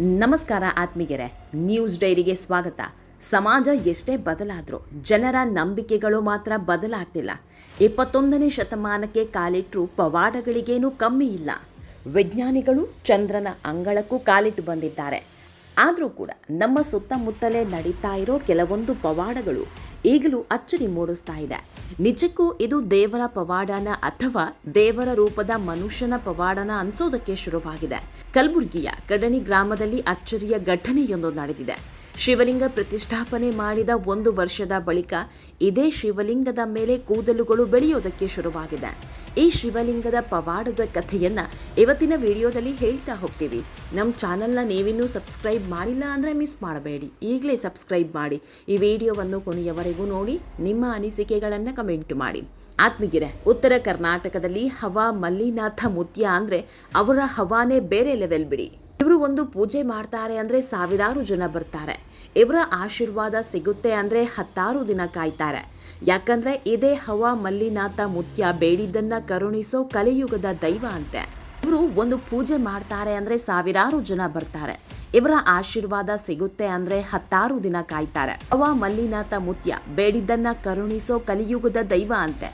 ನಮಸ್ಕಾರ ಆತ್ಮೀಗೆರೆ ನ್ಯೂಸ್ ಡೈರಿಗೆ ಸ್ವಾಗತ. ಸಮಾಜ ಎಷ್ಟೇ ಬದಲಾದರೂ, ಜನರ ನಂಬಿಕೆಗಳು ಮಾತ್ರ ಬದಲಾಗ್ತಿಲ್ಲ. ಇಪ್ಪತ್ತೊಂದನೇ ಶತಮಾನಕ್ಕೆ ಕಾಲಿಟ್ಟರು ಪವಾಡಗಳಿಗೇನೂ ಕಮ್ಮಿ ಇಲ್ಲ. ವಿಜ್ಞಾನಿಗಳು ಚಂದ್ರನ ಅಂಗಳಕ್ಕೂ ಕಾಲಿಟ್ಟು ಬಂದಿದ್ದಾರೆ. ಆದರೂ ಕೂಡ ನಮ್ಮ ಸುತ್ತಮುತ್ತಲೇ ನಡೀತಾ ಇರೋ ಕೆಲವೊಂದು ಪವಾಡಗಳು ಈಗಲೂ ಅಚ್ಚರಿ ಮೂಡಿಸ್ತಾ ಇದೆ. ನಿಜಕ್ಕೂ ಇದು ದೇವರ ಪವಾಡನ ಅಥವಾ ದೇವರ ರೂಪದ ಮನುಷ್ಯನ ಪವಾಡನ ಅನ್ಸೋದಕ್ಕೆ ಶುರುವಾಗಿದೆ. ಕಲಬುರಗಿಯ ಕಡಣಿ ಗ್ರಾಮದಲ್ಲಿ ಅಚ್ಚರಿಯ ಘಟನೆಯೊಂದು ನಡೆದಿದೆ. ಶಿವಲಿಂಗ ಪ್ರತಿಷ್ಠಾಪನೆ ಮಾಡಿದ ಒಂದು ವರ್ಷದ ಬಳಿಕ ಇದೇ ಶಿವಲಿಂಗದ ಮೇಲೆ ಕೂದಲುಗಳು ಬೆಳೆಯೋದಕ್ಕೆ ಶುರುವಾಗಿದೆ. ಈ ಶಿವಲಿಂಗದ ಪವಾಡದ ಕಥೆಯನ್ನ ಇವತ್ತಿನ ವಿಡಿಯೋದಲ್ಲಿ ಹೇಳ್ತಾ ಹೋಗ್ತೀವಿ. ನಮ್ಮ ಚಾನಲ್ನ ನೀವಿನ್ನೂ ಸಬ್ಸ್ಕ್ರೈಬ್ ಮಾಡಿಲ್ಲ ಅಂದರೆ ಮಿಸ್ ಮಾಡಬೇಡಿ. ಈಗಲೇ ಸಬ್ಸ್ಕ್ರೈಬ್ ಮಾಡಿ. ಈ ವಿಡಿಯೋವನ್ನು ಕೊನೆಯವರೆಗೂ ನೋಡಿ, ನಿಮ್ಮ ಅನಿಸಿಕೆಗಳನ್ನು ಕಮೆಂಟ್ ಮಾಡಿ. ಆತ್ಮಗಿರೆ ಉತ್ತರ ಕರ್ನಾಟಕದಲ್ಲಿ ಹವಾ ಮಲ್ಲಿನಾಥ ಮುತ್ಯ ಅಂದರೆ ಅವರ ಹವಾನೇ ಬೇರೆ ಲೆವೆಲ್ ಬಿಡಿ. ಇವರು ಒಂದು ಪೂಜೆ ಮಾಡ್ತಾರೆ ಅಂದ್ರೆ ಸಾವಿರಾರು ಜನ ಬರ್ತಾರೆ. ಇವರ ಆಶೀರ್ವಾದ ಸಿಗುತ್ತೆ ಅಂದ್ರೆ ಹತ್ತಾರು ದಿನ ಕಾಯ್ತಾರೆ. ಯಾಕಂದ್ರೆ ಇದೇ ಹವಾ ಮಲ್ಲಿನಾಥ ಮುತ್ಯ ಬೇಡಿದ್ದನ್ನ ಕರುಣಿಸೋ ಕಲಿಯುಗದ ದೈವ ಅಂತೆ. ಇವರು ಒಂದು ಪೂಜೆ ಮಾಡ್ತಾರೆ ಅಂದ್ರೆ ಸಾವಿರಾರು ಜನ ಬರ್ತಾರೆ. ಇವರ ಆಶೀರ್ವಾದ ಸಿಗುತ್ತೆ ಅಂದ್ರೆ ಹತ್ತಾರು ದಿನ ಕಾಯ್ತಾರೆ. ಹವಾ ಮಲ್ಲಿನಾಥ ಮುತ್ಯ ಬೇಡಿದ್ದನ್ನ ಕರುಣಿಸೋ ಕಲಿಯುಗದ ದೈವ ಅಂತೆ.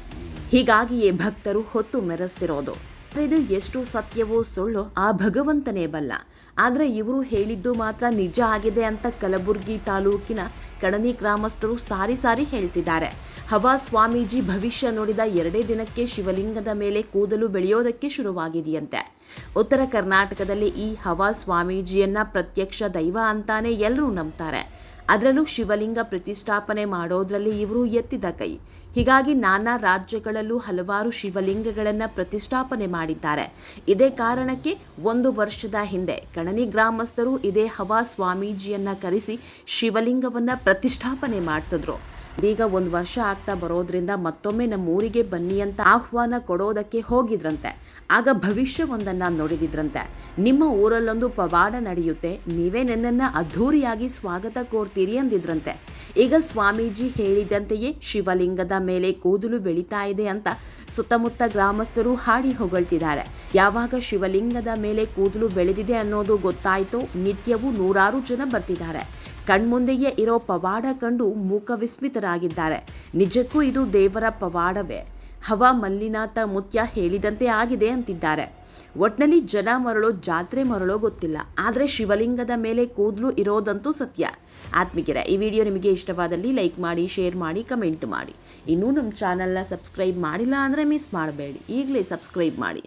ಹೀಗಾಗಿಯೇ ಭಕ್ತರು ಹೊತ್ತು ಮೆರೆಸ್ತಿರೋದು. ಇದು ಎಷ್ಟು ಸತ್ಯವೋ ಸುಳ್ಳು ಆ ಭಗವಂತನೇ ಬಲ್ಲ. ಆದರೆ ಇವರು ಹೇಳಿದ್ದು ಮಾತ್ರ ನಿಜ ಆಗಿದೆ ಅಂತ ಕಲಬುರ್ಗಿ ತಾಲೂಕಿನ ಕಡನಿ ಗ್ರಾಮಸ್ಥರು ಸಾರಿ ಸಾರಿ ಹೇಳ್ತಿದ್ದಾರೆ. ಹವಾ ಸ್ವಾಮೀಜಿ ಭವಿಷ್ಯ ನೋಡಿದ ಎರಡೇ ದಿನಕ್ಕೆ ಶಿವಲಿಂಗದ ಮೇಲೆ ಕೂದಲು ಬೆಳೆಯೋದಕ್ಕೆ ಶುರುವಾಗಿದೆಯಂತೆ. ಉತ್ತರ ಕರ್ನಾಟಕದಲ್ಲಿ ಈ ಹವಾ ಸ್ವಾಮೀಜಿಯನ್ನ ಪ್ರತ್ಯಕ್ಷ ದೈವ ಅಂತಾನೆ ಎಲ್ಲರೂ ನಂಬ್ತಾರೆ. ಅದರಲ್ಲೂ ಶಿವಲಿಂಗ ಪ್ರತಿಷ್ಠಾಪನೆ ಮಾಡೋದ್ರಲ್ಲಿ ಇವರು ಎತ್ತಿದ ಕೈ. ಹೀಗಾಗಿ ನಾನಾ ರಾಜ್ಯಗಳಲ್ಲೂ ಹಲವಾರು ಶಿವಲಿಂಗಗಳನ್ನು ಪ್ರತಿಷ್ಠಾಪನೆ ಮಾಡಿದ್ದಾರೆ. ಇದೇ ಕಾರಣಕ್ಕೆ ಒಂದು ವರ್ಷದ ಹಿಂದೆ ಕಣನಿ ಗ್ರಾಮಸ್ಥರು ಇದೇ ಹವಾ ಸ್ವಾಮೀಜಿಯನ್ನ ಕರೆಸಿ ಶಿವಲಿಂಗವನ್ನು ಪ್ರತಿಷ್ಠಾಪನೆ ಮಾಡಿಸಿದ್ರು. ಇದೀಗ ಒಂದು ವರ್ಷ ಆಗ್ತಾ ಬರೋದ್ರಿಂದ ಮತ್ತೊಮ್ಮೆ ನಮ್ಮ ಊರಿಗೆ ಬನ್ನಿ ಅಂತ ಆಹ್ವಾನ ಕೊಡೋದಕ್ಕೆ ಹೋಗಿದ್ರಂತೆ. ಆಗ ಭವಿಷ್ಯವೊಂದನ್ನ ನೋಡಿದಿದ್ರಂತೆ. ನಿಮ್ಮ ಊರಲ್ಲೊಂದು ಪವಾಡ ನಡೆಯುತ್ತೆ. ನೀವೇ ನನ್ನನ್ನ ಅದ್ಧೂರಿಯಾಗಿ ಸ್ವಾಗತ ಕೋರ್ತೀರಿ ಅಂದಿದ್ರಂತೆ. ಈಗ ಸ್ವಾಮೀಜಿ ಹೇಳಿದಂತೆಯೇ ಶಿವಲಿಂಗದ ಮೇಲೆ ಕೂದಲು ಬೆಳೀತಾ ಇದೆ ಅಂತ ಸುತ್ತಮುತ್ತ ಗ್ರಾಮಸ್ಥರು ಹಾಡಿ ಹೊಗಳ್ತಿದ್ದಾರೆ. ಯಾವಾಗ ಶಿವಲಿಂಗದ ಮೇಲೆ ಕೂದಲು ಬೆಳೆದಿದೆ ಅನ್ನೋದು ಗೊತ್ತಾಯಿತು ನಿತ್ಯವೂ ನೂರಾರು ಜನ ಬರ್ತಿದ್ದಾರೆ. ಕಣ್ಮುಂದೆಯೇ ಇರೋ ಪವಾಡ ಕಂಡು ಮೂಕ ವಿಸ್ಮಿತರಾಗಿದ್ದಾರೆ ನಿಜಕ್ಕೂ ಇದು ದೇವರ ಪವಾಡವೇ? ಹವಾ ಮಲ್ಲಿನಾಥ ಮುತ್ಯ ಹೇಳಿದಂತೆ ಆಗಿದೆ ಅಂತಿದ್ದಾರೆ. ಒಟ್ನಲ್ಲಿ ಜನ ಮರಳೋ, ಜಾತ್ರೆ ಮರಳೋ ಗೊತ್ತಿಲ್ಲ. ಆದರೆ ಶಿವಲಿಂಗದ ಮೇಲೆ ಕೂದಲು ಇರೋದಂತೂ ಸತ್ಯ. ಆತ್ಮಿಗೆರೆ ಈ ವಿಡಿಯೋ ನಿಮಗೆ ಇಷ್ಟವಾದಲ್ಲಿ ಲೈಕ್ ಮಾಡಿ, ಶೇರ್ ಮಾಡಿ, ಕಮೆಂಟ್ ಮಾಡಿ. ಇನ್ನೂ ನಮ್ಮ ಚಾನಲ್ನ ಸಬ್ಸ್ಕ್ರೈಬ್ ಮಾಡಿಲ್ಲ ಅಂದರೆ ಮಿಸ್ ಮಾಡಬೇಡಿ. ಈಗಲೇ ಸಬ್ಸ್ಕ್ರೈಬ್ ಮಾಡಿ.